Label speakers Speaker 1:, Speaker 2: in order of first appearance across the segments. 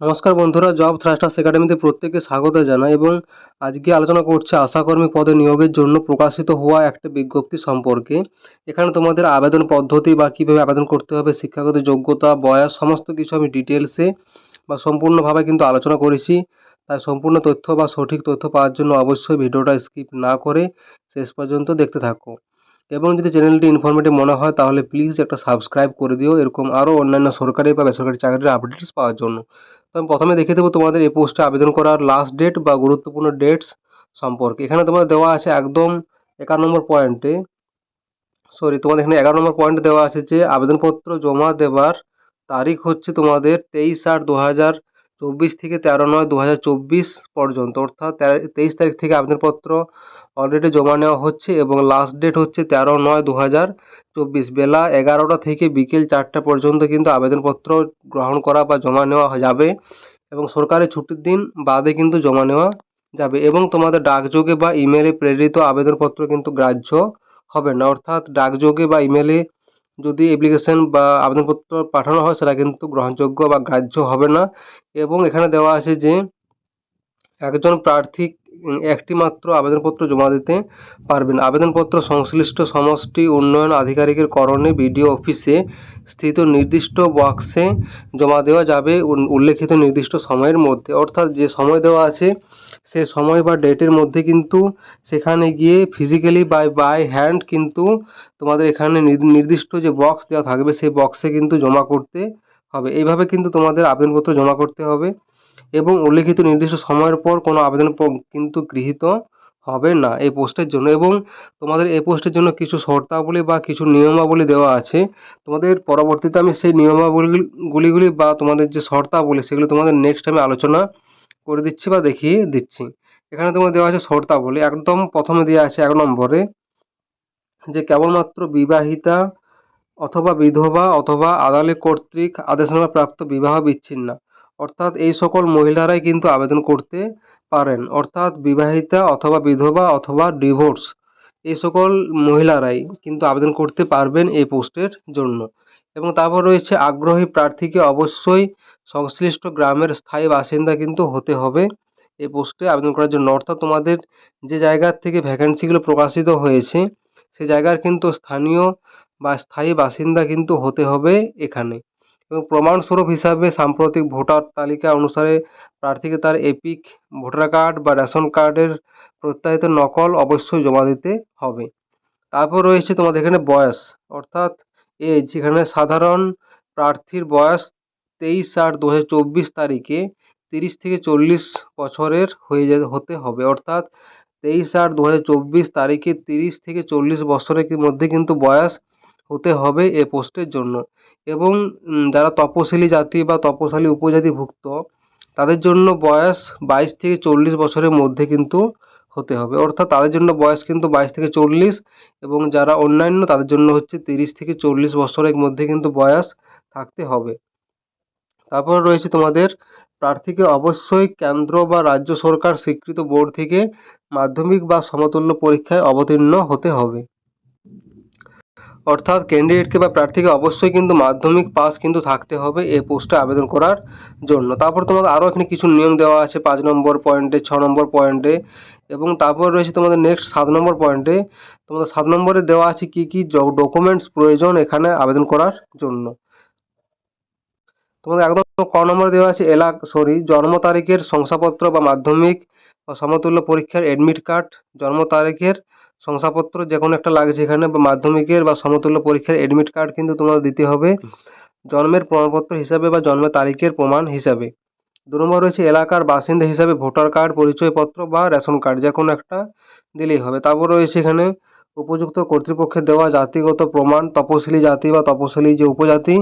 Speaker 1: নমস্কার বন্ধুরা job thrusters একাডেমিতে প্রত্যেককে স্বাগত জানাই এবং আজকে আলোচনা করছে আশাকর্মী পদে নিয়োগের জন্য প্রকাশিত হওয়া একটা বিজ্ঞপ্তি সম্পর্কে। এখানে তোমাদের আবেদন পদ্ধতি বা কীভাবে আবেদন করতে হবে, শিক্ষাগত যোগ্যতা, বয়স, সমস্ত কিছু আমি ডিটেলসে বা সম্পূর্ণভাবে কিন্তু আলোচনা করেছি। তাই সম্পূর্ণ তথ্য বা সঠিক তথ্য পাওয়ার জন্য অবশ্যই ভিডিওটা স্কিপ না করে শেষ পর্যন্ত দেখতে থাকো। এবং যদি চ্যানেলটি ইনফরমেটিভ মনে হয়, তাহলে প্লিজ একটা সাবস্ক্রাইব করে দিও। এরকম আরও অন্যান্য সরকারি বা বেসরকারি চাকরির আপডেটস পাওয়ার জন্য। তো আমি প্রথমে দেখে দেবো তোমাদের এই পোস্টে আবেদন করার লাস্ট ডেট বা গুরুত্বপূর্ণ ডেটস সম্পর্কে। এখানে তোমাদের দেওয়া আছে একদম একান্ন নম্বর পয়েন্টে সরি তোমাদের এখানে এগারো নম্বর পয়েন্ট দেওয়া আছে যে আবেদনপত্র জমা দেবার তারিখ হচ্ছে তোমাদের তেইশ আট দু হাজার চব্বিশ থেকে তেরো নয় দু হাজার চব্বিশ পর্যন্ত। অর্থাৎ তেইশ তারিখ থেকে আবেদনপত্র অলরেডি জমা নেওয়া হচ্ছে এবং লাস্ট ডেট হচ্ছে তেরো নয় দু হাজার চব্বিশ। বেলা এগারোটা থেকে বিকেল চারটা পর্যন্ত কিন্তু আবেদনপত্র গ্রহণ করা বা জমা নেওয়া যাবে এবং সরকারি ছুটির দিন বাদে কিন্তু জমা নেওয়া যাবে এবং তোমাদের ডাকযোগে বা ইমেলে প্রেরিত আবেদনপত্র কিন্তু গ্রাহ্য হবে না। অর্থাৎ ডাকযোগে বা ইমেলে যদি অ্যাপ্লিকেশন বা আবেদনপত্র পাঠানো হয়, সেটা কিন্তু গ্রহণযোগ্য বা গ্রাহ্য হবে না। এবং এখানে দেওয়া আছে যে, একজন প্রার্থী একটি মাত্র আবেদনপত্র জমা দিতে পারবেন। আবেদনপত্র সংশ্লিষ্ট সমষ্টি উন্নয়ন আধিকারিকের করণে বিডিও অফিসে স্থিত নির্দিষ্ট বক্সে জমা দেওয়া যাবে উল্লেখিত নির্দিষ্ট সময়ের মধ্যে। অর্থাৎ যে সময় দেওয়া আছে, সে সময় বা ডেটের মধ্যে কিন্তু সেখানে গিয়ে ফিজিক্যালি বাই বাই হ্যান্ড কিন্তু তোমাদের এখানে নির্দিষ্ট যে বক্স দেওয়া থাকবে, সেই বক্সে কিন্তু জমা করতে হবে। এইভাবে কিন্তু তোমাদের আবেদনপত্র জমা করতে হবে। এবং উল্লেখিত নির্দিষ্ট সময়ের পর কোনো আবেদন কিন্তু গৃহীত হবে না এই পোস্টের জন্য। এবং তোমাদের এই পোস্টের জন্য কিছু শর্তাবলী বা কিছু নিয়মাবলী দেওয়া আছে। তোমাদের পরবর্তীতে আমি সেই নিয়মাবলীগুলিগুলি বা তোমাদের যে শর্তাবলী, সেগুলো তোমাদের নেক্সট আমি আলোচনা করে দিচ্ছি বা দেখিয়ে দিচ্ছি। এখানে তোমার দেওয়া আছে শর্তাবলী। একদম প্রথমে দেওয়া আছে এক নম্বরে যে কেবলমাত্র বিবাহিতা অথবা বিধবা অথবা আদালত কর্তৃক আদেশনামা প্রাপ্ত বিবাহ বিচ্ছিন্না। অর্থাৎ এই সকল মহিলারাই কিন্তু আবেদন করতে পারেন। অর্থাৎ বিবাহিতা অথবা বিধবা অথবা ডিভোর্স, এই সকল মহিলারাই কিন্তু আবেদন করতে পারবেন এই পোস্টের জন্য। এবং তারপর রয়েছে, আগ্রহী প্রার্থীকে অবশ্যই সংশ্লিষ্ট গ্রামের স্থায়ী বাসিন্দা কিন্তু হতে হবে এই পোস্টে আবেদন করার জন্য। অর্থাৎ তোমাদের যে জায়গার থেকে ভ্যাকেন্সিগুলো প্রকাশিত হয়েছে, সে জায়গার কিন্তু স্থানীয় বা স্থায়ী বাসিন্দা কিন্তু হতে হবে এখানে। এবং প্রমাণস্বরূপ হিসাবে সাম্প্রতিক ভোটার তালিকা অনুসারে প্রার্থীকে তার এপিক ভোটার কার্ড বা রেশন কার্ডের প্রত্যাহিত নকল অবশ্যই জমা দিতে হবে। তারপর রয়েছে তোমাদের এখানে বয়স, অর্থাৎ এজ এখানে সাধারণ প্রার্থীর বয়স তেইশ আট দু তারিখে তিরিশ থেকে চল্লিশ বছরের হয়ে যেতে হতে হবে। অর্থাৎ তেইশ আট দু তারিখে তিরিশ থেকে চল্লিশ বছরের মধ্যে কিন্তু বয়স হতে হবে এ পোস্টের জন্য। এবং যারা তপশিলি জাতি বা তপশালী উপজাতিভুক্ত তাদের জন্য বয়স বাইশ থেকে চল্লিশ বছরের মধ্যে কিন্তু হতে হবে। অর্থাৎ তাদের জন্য বয়স কিন্তু বাইশ থেকে চল্লিশ এবং যারা অন্যান্য, তাদের জন্য হচ্ছে তিরিশ থেকে চল্লিশ বছরের মধ্যে কিন্তু বয়স থাকতে হবে। তারপর রয়েছে তোমাদের প্রার্থীকে অবশ্যই কেন্দ্র বা রাজ্য সরকার স্বীকৃত বোর্ড থেকে মাধ্যমিক বা সমতুল্য পরীক্ষায় অবতীর্ণ হতে হবে। অর্থাৎ ক্যান্ডিডেটকে বা প্রার্থীকে অবশ্যই কিন্তু মাধ্যমিক পাস কিন্তু থাকতে হবে এই পোস্টে আবেদন করার জন্য। তারপর তোমাদের আরও এখানে কিছু নিয়ম দেওয়া আছে, পাঁচ নম্বর পয়েন্টে ছ নম্বর পয়েন্টে এবং তারপর রয়েছে তোমাদের নেক্সট সাত নম্বর পয়েন্টে তোমাদের সাত নম্বরে দেওয়া আছে কী কী ডকুমেন্টস প্রয়োজন এখানে আবেদন করার জন্য। তোমাদের একদম ক নম্বরে দেওয়া আছে এলাক সরি জন্ম তারিখের শংসাপত্র বা মাধ্যমিক বা সমতুল্য পরীক্ষার অ্যাডমিট কার্ড জন্ম তারিখের শংসাপত্র যে কোনো একটা লাগছে এখানে বা মাধ্যমিকের বা সমতুল্য পরীক্ষার অ্যাডমিট কার্ড কিন্তু তোমাদের দিতে হবে। জন্মের প্রমাণপত্র হিসাবে বা জন্মের তারিখের প্রমাণ হিসাবে। দু নম্বর রয়েছে এলাকার বাসিন্দা হিসাবে ভোটার কার্ড, পরিচয়পত্র বা রেশন কার্ড যে কোনো একটা দিলেই হবে। তারপর রয়েছে এখানে উপযুক্ত কর্তৃপক্ষের দেওয়া জাতিগত প্রমাণ, তপশিলি জাতি বা তপশিলি যে উপজাতি,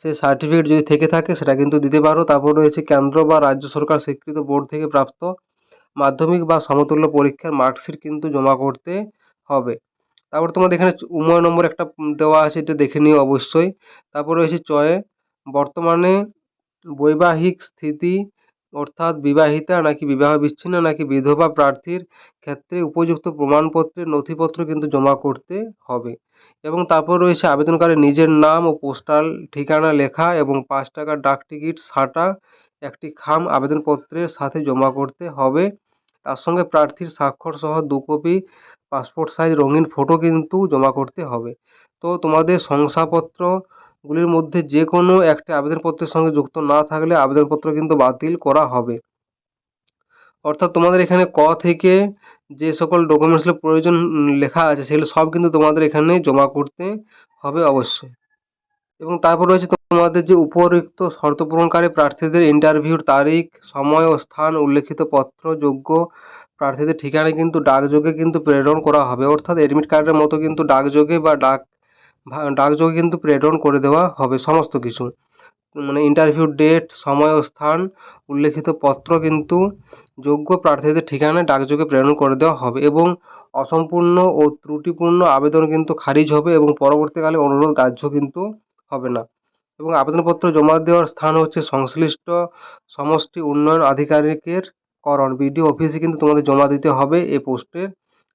Speaker 1: সে সার্টিফিকেট যদি থেকে থাকে সেটা কিন্তু দিতে পারো। তারপর রয়েছে কেন্দ্র বা রাজ্য সরকার স্বীকৃত বোর্ড থেকে প্রাপ্ত মাধ্যমিক বা সমতুল্য পরীক্ষার মার্কশিট কিন্তু জমা করতে হবে। তারপর তোমাদের এখানে উময় নম্বর একটা দেওয়া আছে, এটা দেখে নিও অবশ্যই। তারপর রয়েছে চয়ে, বর্তমানে বৈবাহিক স্থিতি, অর্থাৎ বিবাহিতা নাকি বিবাহ বিচ্ছিন্ন নাকি বিধবা প্রার্থীর ক্ষেত্রে উপযুক্ত প্রমাণপত্রের নথিপত্র কিন্তু জমা করতে হবে। এবং তারপর রয়েছে আবেদনকারী নিজের নাম ও পোস্টাল ঠিকানা লেখা এবং পাঁচ টাকার ডাক টিকিট, সাঁটা, একটি খাম আবেদনপত্রের সাথে জমা করতে হবে। তার সঙ্গে প্রার্থীর স্বাক্ষর সহ দু কপি পাসপোর্ট সাইজ রঙিন ফটো কিন্তু জমা করতে হবে। তো তোমাদের শংসাপত্রগুলির মধ্যে যে কোনো একটি আবেদনপত্রের সঙ্গে যুক্ত না থাকলে আবেদনপত্র কিন্তু বাতিল করা হবে। অর্থাৎ তোমাদের এখানে ক থেকে যে সকল ডকুমেন্টসগুলো প্রয়োজন লেখা আছে সেগুলো সব কিন্তু তোমাদের এখানে জমা করতে হবে অবশ্যই। এবং তারপর রয়েছে তোমাদের যে উপরিক্ত শর্ত পূরণকারী প্রার্থীদের ইন্টারভিউর তারিখ, সময় ও স্থান, উল্লেখিত পত্র, যোগ্য প্রার্থীদের ঠিকানায় কিন্তু ডাকযোগে কিন্তু প্রেরণ করা হবে। অর্থাৎ এডমিট কার্ডের মতো কিন্তু ডাকযোগে বা ডাক, ডাকযোগে কিন্তু প্রেরণ করে দেওয়া হবে সমস্ত কিছু। মানে ইন্টারভিউ ডেট সময় ও স্থান, উল্লেখিত পত্র কিন্তু যোগ্য প্রার্থীদের ঠিকানায় ডাকযোগে প্রেরণ করে দেওয়া হবে এবং অসম্পূর্ণ ও ত্রুটিপূর্ণ আবেদন কিন্তু খারিজ হবে এবং পরবর্তীকালে অনুরোধ গ্রাহ্য কিন্তু হবে না। এবং আবেদনপত্র জমা দেওয়ার স্থান হচ্ছে সংশ্লিষ্ট সমষ্টি উন্নয়ন আধিকারিকের করণ। বিডিও অফিসে কিন্তু তোমাদের জমা দিতে হবে এই পোস্টের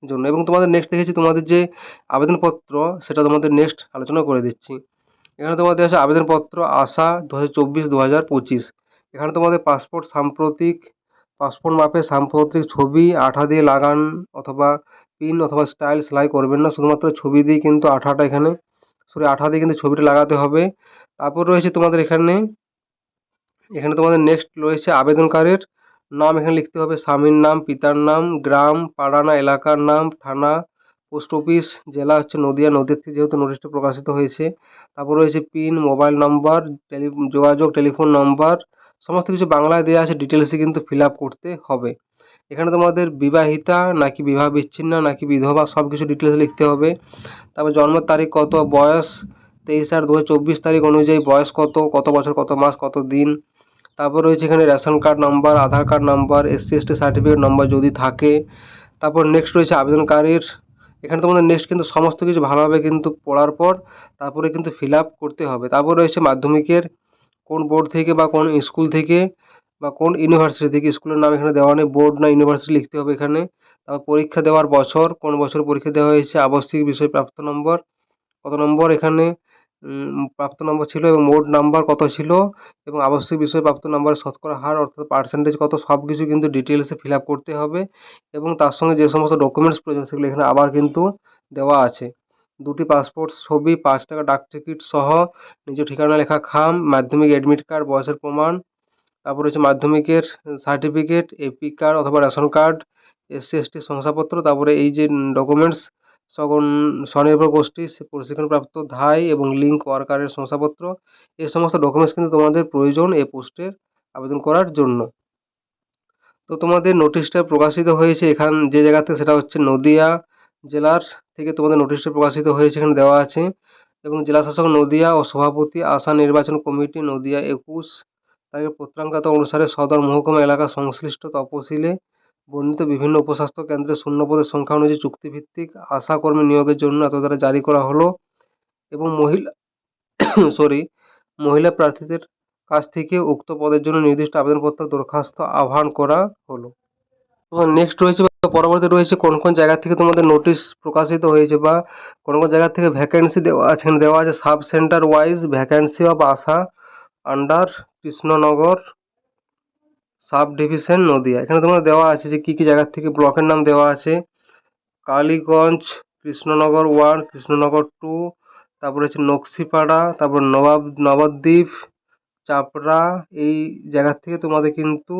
Speaker 1: জন্য। এবং তোমাদের নেক্সট দেখেছি তোমাদের যে আবেদনপত্র, সেটা তোমাদের নেক্সট আলোচনা করে দিচ্ছি। এখানে তোমাদের আছে আবেদনপত্র আশা দু হাজার চব্বিশ দু হাজার পঁচিশ। এখানে তোমাদের পাসপোর্ট সাম্প্রতিক পাসপোর্ট মাপে সাম্প্রতিক ছবি, আঠা দিয়ে লাগান অথবা পিন অথবা স্টাইল সেলাই করবেন না। শুধুমাত্র ছবি দিয়ে কিন্তু আঠাটা এখানে সরি আঠা দিয়ে কিন্তু ছবিটা লাগাতে হবে। তারপর রয়েছে তোমাদের এখানে এখানে তোমাদের নেক্সট রয়েছে আবেদনকারীর নাম। এখানে লিখতে হবে স্বামীর নাম, পিতার নাম, গ্রাম, পাড়ানা, এলাকার নাম, থানা, পোস্ট অফিস, জেলা হচ্ছে নদিয়া। নদীর থেকে যেহেতু নোটিশটা প্রকাশিত হয়েছে, তারপর রয়েছে পিন মোবাইল নাম্বার টেলি যোগাযোগ টেলিফোন নাম্বার সমস্ত কিছু বাংলায় দেওয়া আছে। ডিটেলসে কিন্তু ফিল আপ করতে হবে। এখানে তোমাদের বিবাহিতা, নাকি বিবাহ বিচ্ছিন্ন, নাকি বিধবা সব কিছু ডিটেলস লিখতে হবে। তারপর জন্মের তারিখ কত, বয়স তেইশ আট দু চব্বিশ তারিখ অনুযায়ী বয়স কত কত বছর, কত মাস, কত দিন। তারপর রয়েছে এখানে ration card number, Aadhaar card number SC ST certificate number যদি থাকে। তারপর নেক্সট রয়েছে আবেদনকারীর। এখানে তোমাদের নেক্সট কিন্তু সমস্ত কিছু ভালোভাবে কিন্তু পড়ার পর, তারপরে কিন্তু ফিল আপ করতে হবে। তারপর রয়েছে মাধ্যমিকের, কোন বোর্ড থেকে বা কোন স্কুল থেকে। বা কোন ইউনিভার্সিটি থেকে স্কুলের নাম এখানে দেওয়া নেই বোর্ড না ইউনিভার্সিটি লিখতে হবে এখানে। তারপর পরীক্ষা দেওয়ার বছর, কোন বছর পরীক্ষা দেওয়া হয়েছে, আবশ্যিক বিষয় প্রাপ্ত নম্বর, কত নম্বর এখানে প্রাপ্ত নম্বর ছিল এবং মোট নাম্বার কত ছিল, এবং আবশ্যিক বিষয় প্রাপ্ত নম্বরের শতকরা হার, অর্থাৎ পার্সেন্টেজ কত সব কিছু কিন্তু ডিটেলসে ফিল আপ করতে হবে। এবং তার সঙ্গে যে সমস্ত ডকুমেন্টস প্রয়োজন, সেগুলো এখানে আবার কিন্তু দেওয়া আছে। দুটি পাসপোর্ট ছবি, পাঁচ টাকা ডাক টিকিট সহ, নিজ ঠিকানা লেখা খাম, মাধ্যমিক অ্যাডমিট কার্ড বয়সের প্রমাণ তারপর হচ্ছে মাধ্যমিকের সার্টিফিকেট এপি কার্ড অথবা রেশন কার্ড এসসি এসটি শংসাপত্র, তারপরে এই যে ডকুমেন্টস স্বনির্ভর গোষ্ঠী, প্রশিক্ষণপ্রাপ্ত ধাই এবং লিঙ্ক ওয়ার্কারের শংসাপত্র, এই সমস্ত ডকুমেন্টস কিন্তু তোমাদের প্রয়োজন এই পোস্টের আবেদন করার জন্য। তো তোমাদের নোটিশটা প্রকাশিত হয়েছে এখান, যে জায়গা থেকে সেটা হচ্ছে নদিয়া জেলার থেকে তোমাদের নোটিশটা প্রকাশিত হয়েছে এখানে দেওয়া আছে। এবং জেলাশাসক নদিয়া ও সভাপতি আশা নির্বাচন কমিটি নদিয়া একুশ তারিখের পত্রাঙ্কাত অনুসারে সদর মহকুমা এলাকা সংশ্লিষ্ট তপশিলে বর্ণিত বিভিন্ন উপস্বাস্থ্য কেন্দ্রে শূন্যপদের সংখ্যা অনুযায়ী চুক্তিভিত্তিক আশা কর্মী নিয়োগের জন্য এত দ্বারা জারি করা হলো এবং মহিলা সরি মহিলা প্রার্থীদের কাছ থেকে উক্ত পদের জন্য নির্দিষ্ট আবেদনপত্র দরখাস্ত আহ্বান করা হলো। এবং নেক্সট রয়েছে বা পরবর্তী রয়েছে কোন কোন জায়গা থেকে তোমাদের নোটিশ প্রকাশিত হয়েছে বা কোন কোন জায়গা থেকে ভ্যাকেন্সি দেওয়া আছে দেওয়া আছে sub centre wise vacancy of ASHA under Krishnanagar sub division Nadia. এখানে তোমাদের দেওয়া আছে যে কী কী জায়গার থেকে ব্লকের নাম দেওয়া আছে। কালীগঞ্জ, কৃষ্ণনগর ওয়ান, কৃষ্ণনগর টু, তারপরে হচ্ছে নকশিপাড়া, তারপর নবাব, নবদ্বীপ, চাপড়া, এই জায়গার থেকে তোমাদের কিন্তু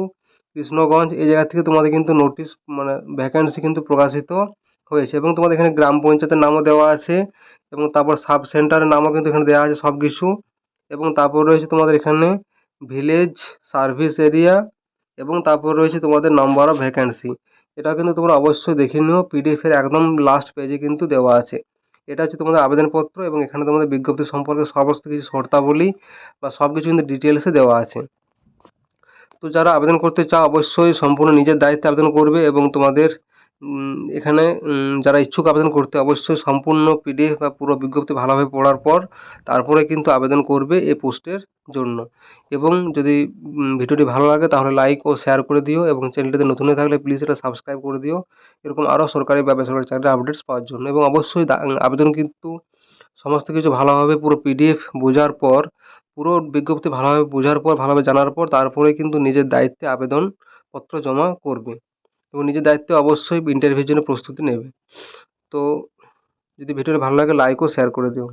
Speaker 1: কৃষ্ণগঞ্জ, এই জায়গা থেকে তোমাদের কিন্তু নোটিশ মানে ভ্যাকেন্সি কিন্তু প্রকাশিত হয়েছে। এবং তোমাদের এখানে গ্রাম পঞ্চায়েতের নামও দেওয়া আছে এবং তারপর সাব সেন্টারের নামও কিন্তু এখানে দেওয়া আছে সব কিছু এবং তারপর রয়েছে তোমাদের এখানে ভিলেজ সার্ভিস এরিয়া এবং তারপর রয়েছে তোমাদের নাম্বার অফ ভ্যাকেন্সি এটা কিন্তু তোমরা অবশ্যই দেখে নিও পিডিএফের একদম লাস্ট পেজে কিন্তু দেওয়া আছে। এটা হচ্ছে তোমাদের আবেদনপত্র এবং এখানে তোমাদের বিজ্ঞপ্তি সম্পর্কে সমস্ত কিছু শর্তাবলী বা সব কিছু কিন্তু ডিটেলসে দেওয়া আছে। তো যারা আবেদন করতে চাও, অবশ্যই সম্পূর্ণ নিজের দায়িত্বে আবেদন করবে এবং তোমাদের এখানে যারা ইচ্ছুক আবেদন করতে অবশ্যই সম্পূর্ণ পিডিএফ বা পুরো বিজ্ঞপ্তি ভালোভাবে পড়ার পর তারপরে কিন্তু আবেদন করবে এই পোস্টের জন্য। এবং যদি ভিডিওটি ভালো লাগে তাহলে লাইক ও শেয়ার করে দিও এবং চ্যানেলটিতে নতুন হয়ে থাকলে প্লিজ এটা সাবস্ক্রাইব করে দিও। এরকম আরও সরকারি বা বেসরকারি চাকরির আপডেটস পাওয়ার জন্য। এবং অবশ্যই আবেদন কিন্তু সমস্ত কিছু ভালোভাবে পুরো পিডিএফ বোঝার পর, পুরো বিজ্ঞপ্তি ভালোভাবে বোঝার পর, ভালোভাবে জানার পর তারপরে কিন্তু নিজের দায়িত্বে আবেদনপত্র জমা করবে। এবং নিজের দায়িত্বে অবশ্যই ইন্টারভিউর জন্য প্রস্তুতি নেবে। তো যদি ভিডিওটা ভালো লাগে লাইক ও শেয়ার করে দিও।